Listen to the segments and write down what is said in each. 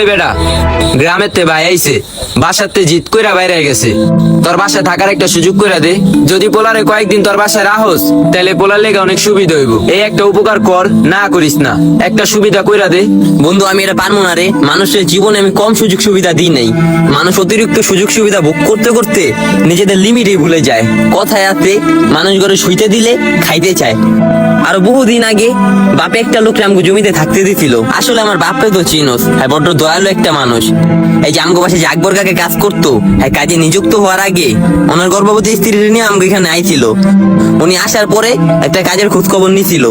ওই বেটা। গ্রামের তে ভাই আইছে। বাসাতে জিত কইরা বাইরে গেছে। তোর বাসায় থাকার একটা সুযোগ কইরা দে। যদি পোলারে কয়েকদিন তোর বাসায় রাহস তাহলে পোলার লেগে অনেক সুবিধা হইব। এই একটা উপকার কর, না করিস না। একটা সুবিধা কইরা দে। বন্ধু, আমি এটা পারব না রে। মানুষের জীবনে আমি কম সুযোগ সুবিধা দিই নাই। মানুষ অতিরিক্ত সুযোগ সুবিধা ভোগ করতে করতে নিজেদের লিমিটই ভুলে যায়। কথায় আছে, মানুষ ঘরে শুইতে দিলে খাইতে চায়। আর বহুদিন আগে বাপে একটা লোক আমাকে জমিতে থাকতে দিছিল। আসলে আমার বাপে তো চিনোস হ্যাঁ বড্ড দয়ালু একটা মানুষ। এই যে আমগো পাশে যে কাকে কাজ করতো কাজে নিযুক্ত হওয়ার আগে ওনার গর্ভবতী স্ত্রী নিয়ে আমাকে এখানে আইছিল। উনি আসার পরে একটা কাজের খোঁজ খবর নিছিল।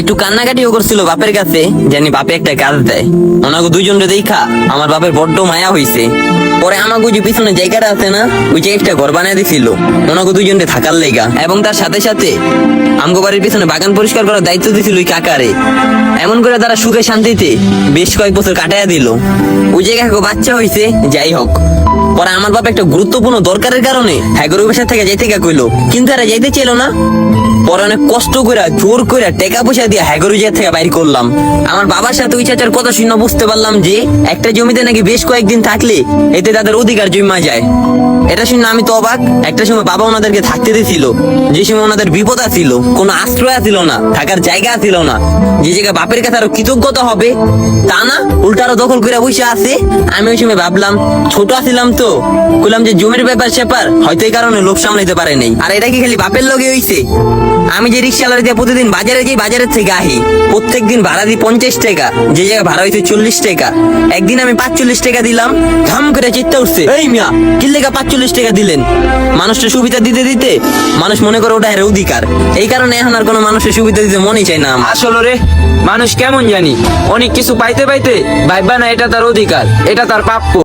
একটু কান্নাকাটিও করছিল বাপের কাছে জানি বাপে একটা কাজ দেয়। ওনাকে দুইজন দেখা আমার বাপের বড্ড মায়া হইছে। পরে আমাকে যে পিছনে জায়গাটা আছে না, ওই জায়গাটা ঘর বানিয়ে দিছিল। ওনাকে দুইজনরে থাকার লেগা। এবং তার সাথে সাথে আমগো বাড়ির পিছনে বাগান পরিষ্কার করার দায়িত্ব দিছিল ওই কাকারে। এমন করে তারা সুখে শান্তিতে বেশ কয়েক বছর কাটাইয়া দিল। ওই জায়গায় বাচ্চা হইছে, যাই হোক। পরে আমার বাবা একটা গুরুত্বপূর্ণ দরকারের কারণে হ্যাগরের বাসা থেকে যাইতে গা কইলো, কিন্তু এরা যাইতে ছিল না? পরে অনেক কষ্ট করে জোর করে টাকা পয়সা দিয়ে হ্যাগরু জায়গা থেকে বাইর করলাম। আমার বাবার সাথে ওই চাচার কথা শুনে বুঝতে পারলাম যে, একটা জমিতে নাকি বেশ কয়েকদিন থাকলে এতে তাদের অধিকার জমা যায়। এটা শুনে আমি তো অবাক। একটা সময় বাবা ওনাদেরকে থাকতে দিয়েছিল যে সময় ওনাদের বিপদ ছিল কোনো আশ্রয় ছিল না, থাকার জায়গা ছিল না। যে জায়গায় বাপের কাছে আরও কৃতজ্ঞতা হবে, তা না, উল্টা আরও দখল করে বসে আছে। আমি ওই সময় ভাবলাম, ছোট আছিলাম তো বললাম যে জমির ব্যাপার স্যাপার হয়তো এই কারণে লোক সামলাইতে পারে নাই। আর এটা কি খালি বাপের লগে হইছে? আমি যে রিক্সাওয়ালা দিয়ে প্রতিদিন বাজারে যাই, বাজারের থেকে আহি প্রত্যেক দিন ভাড়া দিই পঞ্চাশ টাকা। যে জায়গায় ভাড়া হইছে চল্লিশ টাকা। একদিন আমি পাঁচচল্লিশ টাকা দিলাম, ধাম করে চিত্তা উঠছে, এই মিয়া, কি লেগা পাঁচচল্লিশ টাকা দিলেন? মানুষের সুবিধা দিতে দিতে মানুষ মনে করে ওটা এর অধিকার। এই কারণে এখন আর কোনো মানুষের সুবিধা দিতে মনেই চায় না আসলে রে, মানুষ কেমন জানি? অনেক কিছু পাইতে পাইতে ভাইবা না, এটা তার অধিকার, এটা তার প্রাপ্য।